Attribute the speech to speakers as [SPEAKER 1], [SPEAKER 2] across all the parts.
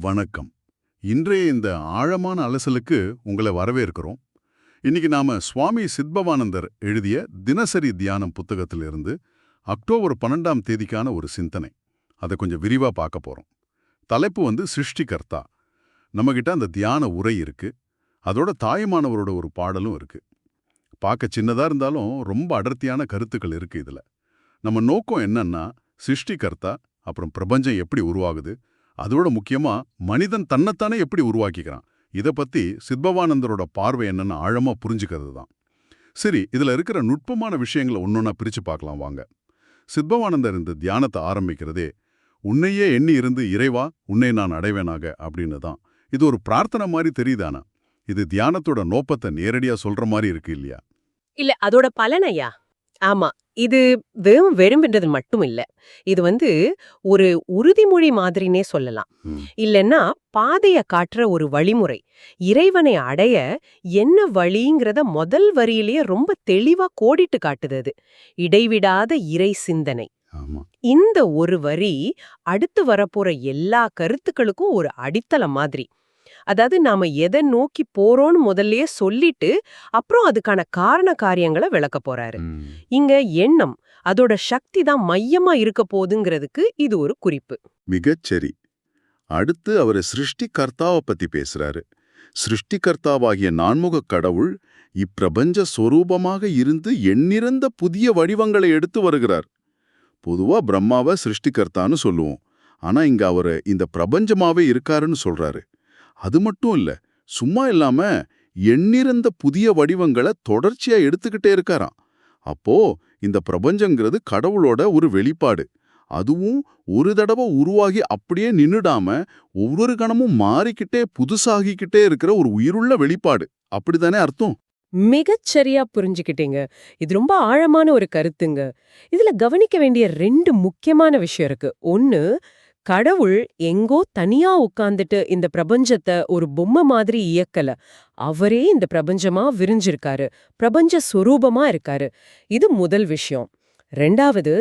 [SPEAKER 1] வணக்கம். இன்றைய இந்த ஆழமான அலசலுக்கு உங்களை வரவேற்கிறோம். இன்னைக்கு நாம சுவாமி சித்பவானந்தர் எழுதிய தினசரி தியானம் புத்தகத்திலிருந்து அக்டோபர் பன்னெண்டாம் தேதிக்கான ஒரு சிந்தனை. அதை கொஞ்சம் விரிவா பார்க்க போறோம். தலைப்பு வந்து சிருஷ்டிகர்த்தா. நம்மகிட்ட அந்த தியான உரை இருக்கு. அதோட தாயுமானவரோட ஒரு பாடலும் இருக்கு. பார்க்க சின்னதா இருந்தாலும் ரொம்ப அடர்த்தியான கருத்துக்கள் இருக்கு இதுல. நம்ம நோக்கம் என்னன்னா சிருஷ்டிகர்த்தா அப்புறம் பிரபஞ்சம் எப்படி உருவாகுது அதோட முக்கியமா மனிதன் தன்னைத்தானே எப்படி உருவாக்கிக்கிறான்? இத பத்தி சித்பவானந்தரோட பார்வை என்னன்னு ஆழமா புரிஞ்சுக்கிறது தான் சரி இதுல இருக்கிற நுட்பமான விஷயங்களை ஒன்னொன்னா பிரிச்சு பார்க்கலாம் வாங்க. சித்பவானந்தர் இந்த தியானத்தை ஆரம்பிக்கிறதே உன்னையே எண்ணி இருந்து இறைவா உன்னை நான் அடைவேனாக அப்படின்னு தான் இது ஒரு பிரார்த்தனை மாதிரி தெரியுதானா? இது தியானத்தோட நோப்பத்தை நேரடியா சொல்ற மாதிரி இருக்கு இல்லையா?
[SPEAKER 2] இல்ல அதோட பலனையா ஆமா. இது வெறும் வெறும்ன்றது மட்டும் இல்ல இது வந்து ஒரு உறுதிமொழி மாதிரினே சொல்லலாம். இல்லன்னா பாதைய காட்டுற ஒரு வழிமுறை. இறைவனை அடைய என்ன வழிங்கிறத முதல் வரியிலேயே ரொம்ப தெளிவா கோடிட்டு காட்டுது அது. இடைவிடாத இறை சிந்தனை. இந்த ஒரு வரி அடுத்து வரப்போற எல்லா கருத்துக்களுக்கும் ஒரு அடித்தளம் மாதிரி. அதாவது நாம எதை நோக்கி போறோம்னு முதல்லயே சொல்லிட்டு அப்புறம் அதுக்கான காரண காரியங்களை விளக்க போறாரு. இங்க எண்ணம் அதோட சக்தி தான் மையமா இருக்க போகுதுங்கிறதுக்கு இது ஒரு குறிப்பு.
[SPEAKER 1] மிகச்சரி அடுத்து அவர் சிருஷ்டிகர்த்தாவை பத்தி பேசுறாரு. சிருஷ்டிகர்த்தாவாகிய நான்முகக் கடவுள் இப்பிரபஞ்ச சொரூபமாக இருந்து எண்ணிறந்த புதிய வடிவங்களை எடுத்து வருகிறார். பொதுவா பிரம்மாவை சிருஷ்டிகர்த்தான்னு சொல்லுவோம். ஆனா இங்க அவரு இந்த பிரபஞ்சமாவே இருக்காருன்னு சொல்றாரு. அது மட்டும் இல்ல சும்மா இல்லாம எண்ணிறந்த புதிய வடிவங்களை தொடர்ச்சியா எடுத்துக்கிட்டே இருக்காராம். அப்போ இந்த பிரபஞ்சங்கிறது கடவுளோட ஒரு வெளிப்பாடு. அதுவும் ஒரு தடவை உருவாகி அப்படியே நின்னுடாம ஒவ்வொரு கணமும் மாறிக்கிட்டே புதுசாகிக்கிட்டே இருக்கிற ஒரு உயிருள்ள வெளிப்பாடு. அப்படிதானே அர்த்தம்?
[SPEAKER 2] மிகச்சரியா புரிஞ்சுக்கிட்டீங்க. இது ரொம்ப ஆழமான ஒரு கருத்துங்க. இதுல கவனிக்க வேண்டிய ரெண்டு முக்கியமான விஷயம் இருக்கு. ஒன்னு கடவுள் எங்கோ தனியா உட்கார்ந்துட்டு இந்த பிரபஞ்சத்தை ஒரு பொம்மை மாதிரி இயக்கல. அவரே இந்த பிரபஞ்சமா விரிஞ்சிருக்காரு. பிரபஞ்ச சுரூபமா இருக்காரு. இது முதல் விஷயம். ரெண்டாவது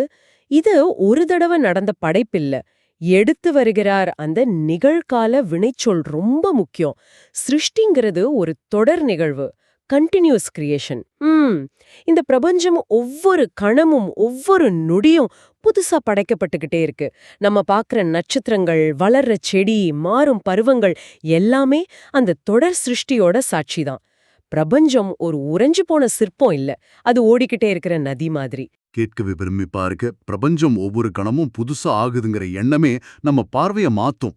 [SPEAKER 2] இது ஒரு தடவை நடந்த படைப்பில்ல. எடுத்து வருகிறார் அந்த நிகழ்கால வினைச்சொல் ரொம்ப முக்கியம். சிருஷ்டிங்கிறது ஒரு தொடர் நிகழ்வு. கண்டினியூஸ் கிரியேஷன் ம். இந்த பிரபஞ்சம் ஒவ்வொரு கணமும் ஒவ்வொரு நொடியும் புதுசா படைக்கப்பட்டுக்கிட்டே இருக்கு. நம்ம பார்க்குற நட்சத்திரங்கள் வளர்ற செடி மாறும் பருவங்கள் எல்லாமே அந்த தொடர் சிருஷ்டியோட சாட்சிதான். பிரபஞ்சம் ஒரு உறைஞ்சு போன சிற்பம் இல்ல. அது ஓடிக்கிட்டே இருக்கிற நதி மாதிரி.
[SPEAKER 1] கேட்கவே விரும்பி பாருக்க பிரபஞ்சம் ஒவ்வொரு கணமும் புதுசா ஆகுதுங்கிற எண்ணமே நம்ம பார்வைய மாத்தும்.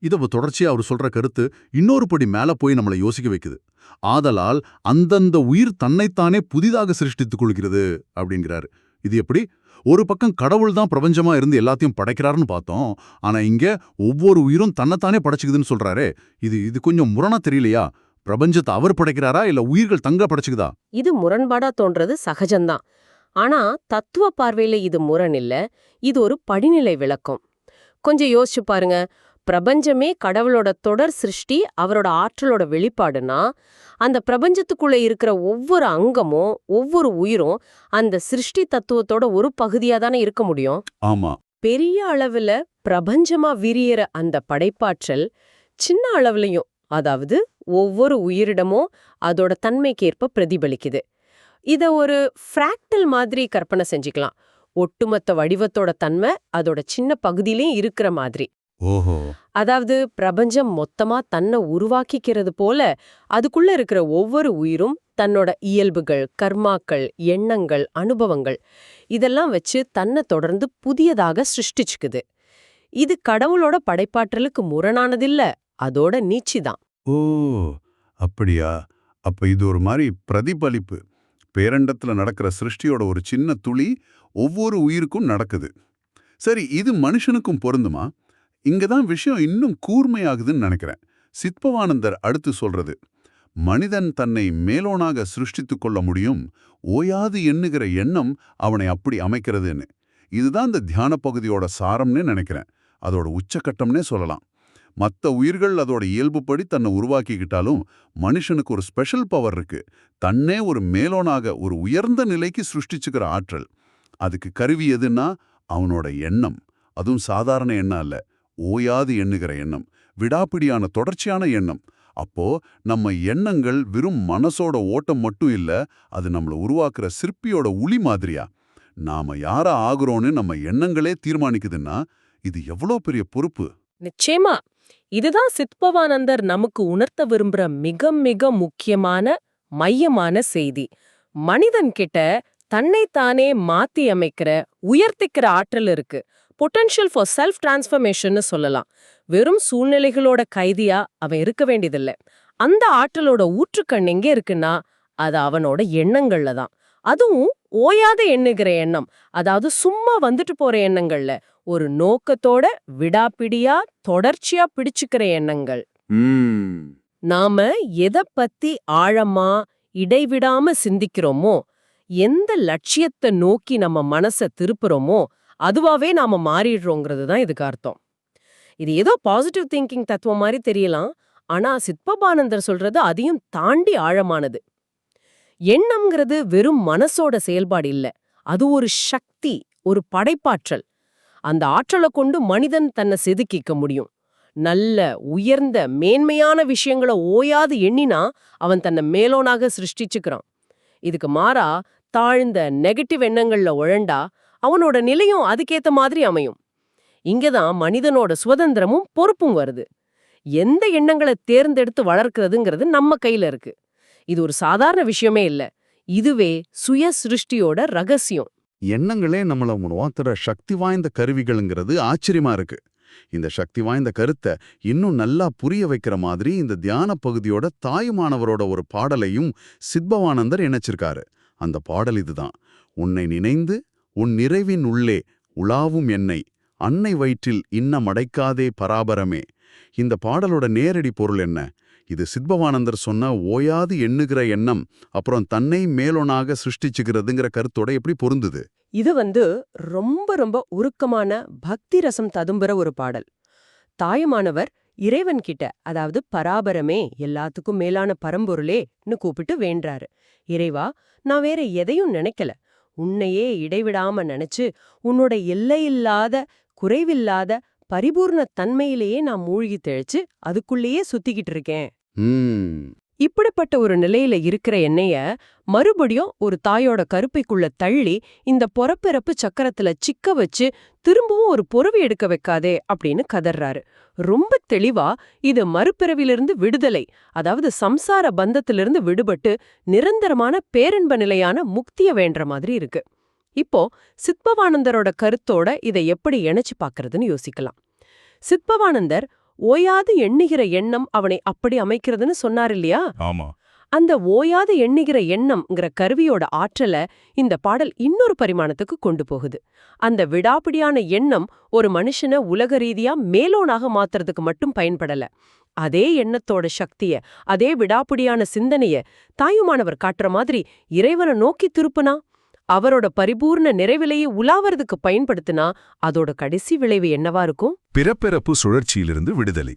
[SPEAKER 1] இத தொடர்ச்சியா அவர் சொல்ற கருத்து இன்னொரு படி மேல போய் நம்மளை யோசிக்க வைக்குது. ஆதலால் அந்தந்த உயிர் தன்னைத்தானே புதிதாக சிருஷ்டித்துக் கொள்கிறது அப்படிங்கிறாரு. இது எப்படி? ஒரு பக்கம் கடவுள் தான் பிரபஞ்சமா இருந்து எல்லாத்தையும் படைக்கிறாருன்னு பார்த்தோம். ஆனா இங்க ஒவ்வொரு உயிரும் தன்னைத்தானே படைச்சிக்குதுன்னு சொல்றாரே. இது இது கொஞ்சம் முரணா தெரியலையா? பிரபஞ்சத்தை அவர் படைக்கிறாரா? இல்ல உயிர்கள் தங்க படைச்சிக்குதா?
[SPEAKER 2] இது முரண்பாடா தோன்றது சகஜம்தான். ஆனா தத்துவ பார்வையில இது முரண் இல்ல. இது ஒரு படிநிலை விளக்கம். கொஞ்சம் யோசிச்சு பாருங்க. பிரபஞ்சமே கடவுளோட தொடர் சிருஷ்டி அவரோட ஆற்றலோட வெளிப்பாடுனா அந்த பிரபஞ்சத்துக்குள்ள இருக்கிற ஒவ்வொரு அங்கமும் ஒவ்வொரு உயிரும் அந்த சிருஷ்டி தத்துவத்தோட ஒரு பகுதியா தானே இருக்க முடியும்?
[SPEAKER 1] ஆமா.
[SPEAKER 2] பெரிய அளவுல பிரபஞ்சமா விரியற அந்த படைப்பாற்றல் சின்ன அளவுலயும் அதாவது ஒவ்வொரு உயிரிடமும் அதோட தன்மைக்கேற்ப பிரதிபலிக்குது. இத ஒரு ஃப்ராக்டல் மாதிரி கற்பனை செஞ்சுக்கலாம். ஒட்டுமொத்த வடிவத்தோட தன்மை அதோட சின்ன பகுதியிலயும் இருக்கிற மாதிரி.
[SPEAKER 1] ஓஹோ.
[SPEAKER 2] அதாவது பிரபஞ்சம் மொத்தமா தன்னை உருவாக்கிக்கிறது போல அதுக்குள்ள இருக்கிற ஒவ்வொரு உயிரும் தன்னோட இயல்புகள் கர்மாக்கள் எண்ணங்கள் அனுபவங்கள் இதெல்லாம் வச்சு தன்னை தொடர்ந்து புதியதாக சிருஷ்டிச்சுக்குது. இது கடவுளோட படைப்பாற்றலுக்கு முரணானதில்ல அதோட நீச்சிதான்.
[SPEAKER 1] ஓ அப்படியா? அப்ப இது ஒரு மாதிரி பிரதிபலிப்பு. பேரண்டத்துல நடக்கிற சிருஷ்டியோட ஒரு சின்ன துளி ஒவ்வொரு உயிருக்கும் நடக்குது. சரி இது மனுஷனுக்கும் பொருந்துமா? இங்க தான் விஷயம் இன்னும் கூர்மையாகுதுன்னு நினைக்கிறேன். சித்பவானந்தர் அடுத்து சொல்றது மனிதன் தன்னை மேலோனாக சிருஷ்டித்து கொள்ள முடியும். ஓயாது எண்ணுகிற எண்ணம் அவனை அப்படி அமைக்கிறதுன்னு. இதுதான் இந்த தியான பகுதியோட சாரம்னு நினைக்கிறேன். அதோட உச்சக்கட்டம்னே சொல்லலாம். மத்த உயிர்கள் அதோட இயல்புப்படி தன்னை உருவாக்கிக்கிட்டாலும் மனுஷனுக்கு ஒரு ஸ்பெஷல் பவர் இருக்கு. தன்னே ஒரு மேலோனாக ஒரு உயர்ந்த நிலைக்கு சிருஷ்டிச்சுக்கிற ஆற்றல். அதுக்கு கருவி எதுன்னா அவனோட எண்ணம். அதுவும் சாதாரண எண்ணம் இல்லை ஓயாது எண்ணுகிற எண்ணம் விடாப்பிடியான தொடர்ச்சியான எண்ணம். அப்போ நம்ம எண்ணங்கள் வெறும் மனசோட ஓட்டம் மட்டும் இல்ல அது நம்மள உருவாக்குற சிற்பியோட உளி மாதிரியா? நாம யாரா ஆகுறோம்னு நம்ம எண்ணங்களே தீர்மானிக்குதுன்னா இது எவ்வளோ பெரிய பொறுப்பு?
[SPEAKER 3] நிச்சயமா. இதுதான் சித்பவானந்தர் நமக்கு உணர்த்த விரும்புற மிக மிக முக்கியமான மையமான செய்தி. மனிதன் கிட்ட தன்னைத்தானே மாத்தி அமைக்கிற உயர்த்திக்கிற ஆற்றல் இருக்கு. பொட்டன்ஷியல் ஃபார் செல்ஃப் டிரான்ஸ்ஃபர்மேஷன்னு சொல்லலாம். வெறும் சூழ்நிலைகளோட கைதியா அவன் இருக்க வேண்டியதில்லை. அந்த ஆற்றலோட ஊற்றுக்கண் எங்க இருக்குன்னா அது அவனோட எண்ணங்கள்ல தான். அதுவும் ஓயாத எண்ணுகிற எண்ணம். அதாவது சும்மா வந்துட்டு போற எண்ணங்கள்ல. ஒரு நோக்கத்தோட விடாப்பிடியா தொடர்ச்சியா பிடிச்சுக்கிற எண்ணங்கள். நாம எத பத்தி ஆழமா இடைவிடாம சிந்திக்கிறோமோ எந்த லட்சியத்தை நோக்கி நம்ம மனச திருப்புறோமோ அதுவாவே நாம மாறிடுறோங்கிறது தான் இதுக்கு அர்த்தம். இது ஏதோ பாசிட்டிவ் திங்கிங் தத்துவம் மாதிரி தெரியலாம். ஆனா சித்பபானந்தர் சொல்றது அதையும் தாண்டி ஆழமானது. எண்ணம்ங்கிறது வெறும் மனசோட செயல்பாடு இல்ல. அது ஒரு சக்தி ஒரு படைப்பாற்றல். அந்த ஆற்றலை கொண்டு மனிதன் தன்னை செதுக்கிக்க முடியும். நல்ல உயர்ந்த மேன்மையான விஷயங்களை ஓயாது எண்ணினா அவன் தன்னை மேலோனாக சிருஷ்டிச்சுக்கிறான். இதுக்கு மாறா தாழ்ந்த நெகட்டிவ் எண்ணங்கள்ல உழண்டா அவனோட நிலையும் அதுக்கேத்த மாதிரி அமையும். இங்கதான் மனிதனோட சுதந்திரமும் பொறுப்பும் வருது. எந்த எண்ணங்களை தேர்ந்தெடுத்து வளர்க்கிறதுங்கிறது நம்ம கையில இருக்கு. இது ஒரு சாதாரண விஷயமே இல்ல. இதுவே சுய சிருஷ்டியோட ரகசியம்.
[SPEAKER 1] எண்ணங்களே நம்மள உணவாத்துற சக்தி வாய்ந்த கருவிகள்ங்கிறது ஆச்சரியமா இருக்கு. இந்த சக்தி வாய்ந்த கருத்தை இன்னும் நல்லா புரிய வைக்கிற மாதிரி இந்த தியான பகுதியோட தாயுமானவரோட ஒரு பாடலையும் சித்பவானந்தர் இணைச்சிருக்காரு. அந்த பாடல் இதுதான். உன்னை நினைந்து உன் நிறைவின் உள்ளே உலாவும் என்னை. அன்னை வயிற்றில் இன்னம் அடைக்காதே பராபரமே. இந்த பாடலோட நேரடி பொருள் என்ன? இது சித்பவானந்தர் சொன்ன ஓயாது எண்ணுகிற எண்ணம் அப்புறம் தன்னை மேலோனாக சிருஷ்டிச்சுக்கிறதுங்கிற கருத்தோட எப்படி பொருந்துது?
[SPEAKER 2] இது வந்து ரொம்ப ரொம்ப உருக்கமான பக்தி ரசம் ததும்புற ஒரு பாடல். தாயுமானவர் இறைவன் கிட்ட அதாவது பராபரமே எல்லாத்துக்கும் மேலான பரம்பொருளேன்னு கூப்பிட்டு வேண்டாரு இறைவா நான் வேற எதையும் நினைக்கல. உன்னையே இடைவிடாம நினைச்சு உன்னோட எல்லையில்லாத குறைவில்லாத பரிபூர்ண தன்மையிலேயே நான் மூழ்கி தெளிச்சு அதுக்குள்ளேயே சுத்திக்கிட்டு இருக்கேன். இப்படிப்பட்ட ஒரு நிலையில இருக்கிற என்னைய மறுபடியும் ஒரு தாயோட கருப்பைக்குள்ள தள்ளி இந்த பொறப்பிறப்பு சக்கரத்துல சிக்க வச்சு திரும்பவும் ஒரு பொறவி எடுக்க வைக்காதே அப்படின்னு கதர்றாரு. ரொம்ப தெளிவா இது மறுபிறவிலிருந்து விடுதலை அதாவது சம்சார பந்தத்திலிருந்து விடுபட்டு நிரந்தரமான பேரன்ப நிலையான முக்திய வேண்ட மாதிரி இருக்கு. இப்போ சித்பவானந்தரோட கருத்தோட இதை எப்படி இணைச்சு பாக்குறதுன்னு யோசிக்கலாம். சித்பவானந்தர் ஓயாது எண்ணுகிற எண்ணம் அவனை அப்படி அமைக்கிறதுன்னு சொன்னார் இல்லையா
[SPEAKER 4] ஆமா.
[SPEAKER 2] அந்த ஓயாது எண்ணுகிற எண்ணம்ங்கிற கருவியோட ஆற்றல இந்த பாடல் இன்னொரு பரிமாணத்துக்கு கொண்டு போகுது. அந்த விடாப்பிடியான எண்ணம் ஒரு மனுஷனை உலக ரீதியா மேலோனாக மாத்துறதுக்கு மட்டும் பயன்படல. அதே எண்ணத்தோட சக்திய அதே விடாப்பிடியான சிந்தனைய தாயுமானவர் காட்டுற மாதிரி இறைவனை நோக்கி திருப்புனா? அவரோட பரிபூர்ண நிறைவிலேயே உலாவறதுக்கு பயன்படுத்தினா அதோட கடைசி விளைவு என்னவா இருக்கும்?
[SPEAKER 4] பிறப்பிறப்பு சுழற்சியிலிருந்து விடுதலை.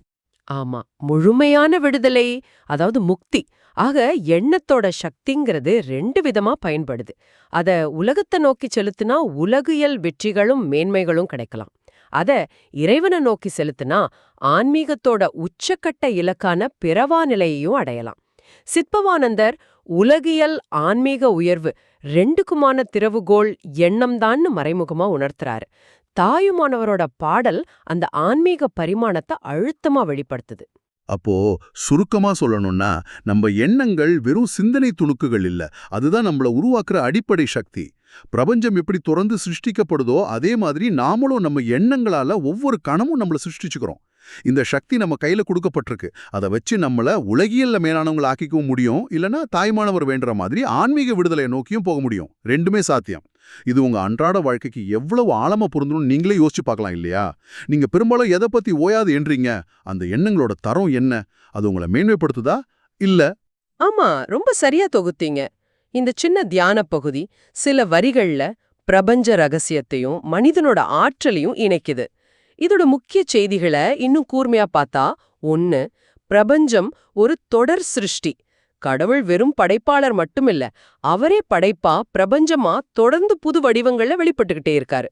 [SPEAKER 2] ஆமா முழுமையான விடுதலை அதாவது முக்தி. ஆக எண்ணத்தோட சக்திங்கிறது ரெண்டு விதமா பயன்படுது. அத உலகத்தை நோக்கி செலுத்தினா உலகியல் வெற்றிகளும் மேன்மைகளும் கிடைக்கலாம். அத இறைவனை நோக்கி செலுத்தினா ஆன்மீகத்தோட உச்சக்கட்ட இலக்கான பிறவா நிலையையும் அடையலாம். சித்பவானந்தர் உலகியல் ஆன்மீக உயர்வு ரெண்டுக்குமான திறவுகோள் எண்ணம்தான்னு மறைமுகமா உணர்த்துறாரு. தாயுமானவரோட பாடல் அந்த ஆன்மீக பரிமாணத்தை அழுத்தமா வெளிப்படுத்துது.
[SPEAKER 1] அப்போ சுருக்கமா சொல்லணும்னா நம்ம எண்ணங்கள் வெறும் சிந்தனை துணுக்குகள் இல்ல. அதுதான் நம்மள உருவாக்குற அடிப்படை சக்தி. பிரபஞ்சம் எப்படி தொடர்ந்து சிருஷ்டிக்கப்படுதோ அதே மாதிரி நாமளும் நம்ம எண்ணங்களால ஒவ்வொரு கணமும் நம்மள சிருஷ்டிச்சுக்கிறோம். இந்த சக்தி நம்ம கையில கொடுக்கப்பட்டிருக்கு. அதை வச்சு நம்மள உலகியல்ல மேலானவங்களை ஆக்கிக்கவும் முடியும் இல்லனா தாய்மானவர் வேண்டுற மாதிரி ஆன்மீக விடுதலை நோக்கியும் போக முடியும். ரெண்டுமே சாத்தியம். இது உங்க அன்றாட வாழ்க்கைக்கு எவ்வளவு ஆழமா பொருந்தணும்னு நீங்களே யோசிச்சு பார்க்கலாம் இல்லையா? நீங்க பெரும்பாலும் எதை பத்தி ஓயாது என்றீங்க? அந்த எண்ணங்களோட தரம் என்ன? அது உங்களை மேன்மைப்படுத்துதா? இல்ல.
[SPEAKER 2] ஆமா ரொம்ப சரியா தொகுத்தீங்க. இந்த சின்ன தியான பகுதி சில வரிகள்ல பிரபஞ்ச ரகசியத்தையும் மனிதனோட ஆற்றலையும் இணைக்குது. இதோட முக்கிய செய்திகளை இன்னும் கூர்மையா பார்த்தா ஒன்னு பிரபஞ்சம் ஒரு தொடர் சிருஷ்டி. கடவுள் வெறும் படைப்பாளர் மட்டுமில்ல அவரே படைப்பா பிரபஞ்சமா தொடர்ந்து புது வடிவங்கள்ல வெளிப்பட்டுக்கிட்டே இருக்காரு.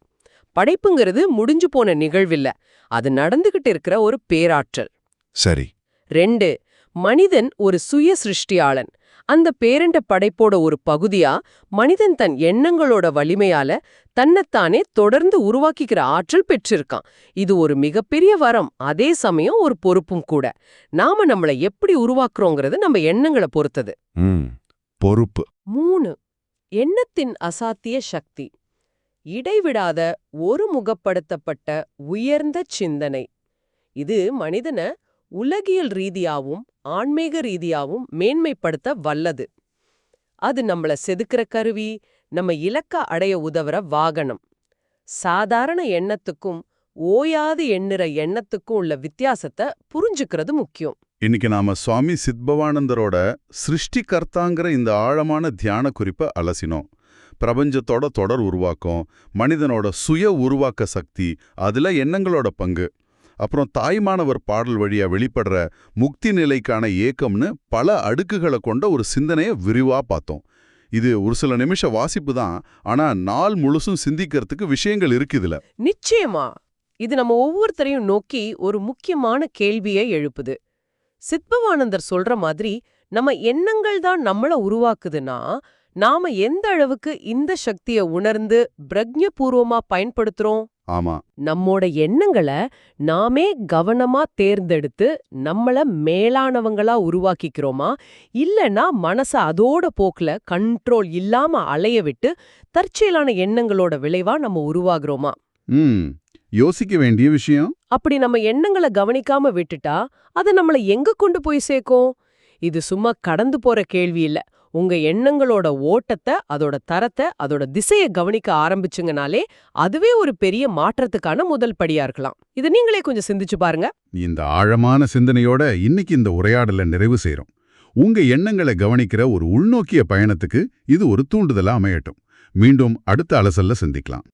[SPEAKER 2] படைப்புங்கிறது முடிஞ்சு போன நிகழ்வில்ல அது நடந்துகிட்டு இருக்கிற ஒரு பேராற்றல்.
[SPEAKER 5] சரி.
[SPEAKER 2] ரெண்டு மனிதன் ஒரு சுய சிருஷ்டியாளன். அந்த பேரண்ட படைப்போட ஒரு பகுதியா மனிதன் தன் எண்ணங்களோட வலிமையால தன்னைத்தானே தொடர்ந்து உருவாக்கிக்கிற ஆற்றல் பெற்றிருக்கான். இது ஒரு மிகப்பெரிய வரம். அதே சமயம் ஒரு பொறுப்பும் கூட. நாம நம்மள எப்படி உருவாக்குறோங்கிறது நம்ம எண்ணங்களை பொறுத்தது.
[SPEAKER 5] பொறுப்பு.
[SPEAKER 2] மூணு. எண்ணத்தின் அசாத்திய சக்தி. இடைவிடாத ஒரு முகப்படுத்தப்பட்ட உயர்ந்த சிந்தனை. இது மனிதனை உலகியல் ரீதியாவும் ஆன்மீக ரீதியாவும் மேன்மைப்படுத்த வல்லது. அது நம்மள செதுக்கிற கருவி நம்ம இலக்க அடைய உதவுற வாகனம். சாதாரண எண்ணத்துக்கும் ஓயாது எண்ணுற எண்ணத்துக்கும் உள்ள வித்தியாசத்தை புரிஞ்சுக்கிறது முக்கியம்.
[SPEAKER 1] இன்னைக்கு நாம சுவாமி சித்பவானந்தரோட சிருஷ்டிகர்த்தாங்கிற இந்த ஆழமான தியான குறிப்பை அலசினோம். பிரபஞ்சத்தோட தொடர் உருவாக்கம் மனிதனோட சுய உருவாக்க சக்தி அதுல எண்ணங்களோட பங்கு. அப்புறம் தாய்மானவர் பாடல் வழியா வெளிப்படுற முக்தி நிலைக்கான ஏக்கம்னு பல அடுக்குகளை கொண்ட ஒரு சிந்தனையை விரிவா பார்த்தோம். இது ஒரு சில நிமிஷ வாசிப்பு தான். ஆனா நாள் முழுசும் சிந்திக்கிறதுக்கு விஷயங்கள் இருக்குதுல
[SPEAKER 2] நிச்சயமா. இது நம்ம ஒவ்வொருத்தரையும் நோக்கி ஒரு முக்கியமான கேள்வியை எழுப்புது. சித்பவானந்தர் சொல்ற மாதிரி நம்ம எண்ணங்கள் தான் நம்மள உருவாக்குதுன்னா நாம எந்த அளவுக்கு இந்த சக்தியை உணர்ந்து பிரக்ஞபூர்வமா பயன்படுத்துறோம்?
[SPEAKER 1] ஆமா.
[SPEAKER 2] நம்மோட எண்ணங்களை நாமே கவனமா தேர்ந்தெடுத்து நம்மள மேலானவங்களா உருவாக்கிக்கிறோமா? இல்லனா மனச அதோட போக்குல கண்ட்ரோல் இல்லாம அலைய விட்டு தற்செயலான எண்ணங்களோட விளைவா நம்ம உருவாகுறோமா?
[SPEAKER 1] யோசிக்க வேண்டிய விஷயம்.
[SPEAKER 2] அப்படி நம்ம எண்ணங்களை கவனிக்காம விட்டுட்டா அது நம்மள எங்க கொண்டு போய் சேர்க்கும்? இது சும்மா கடந்து போற கேள்வி இல்ல. உங்க எண்ணங்களோட ஓட்டத்தை அதோட தரத்தை அதோட திசையை கவனிக்க ஆரம்பிச்சுங்கனாலே அதுவே ஒரு பெரிய மாற்றத்துக்கான முதல் படியா இருக்கலாம். இது நீங்களே கொஞ்சம் சிந்திச்சு பாருங்க.
[SPEAKER 1] இந்த ஆழமான சிந்தனையோட இன்னைக்கு இந்த உரையாடல நிறைவு செய்யறோம் உங்க எண்ணங்களை கவனிக்கிற ஒரு உள்நோக்கிய பயணத்துக்கு இது ஒரு தூண்டுதலா அமையட்டும். மீண்டும் அடுத்த அலசல்ல சந்திக்கலாம்.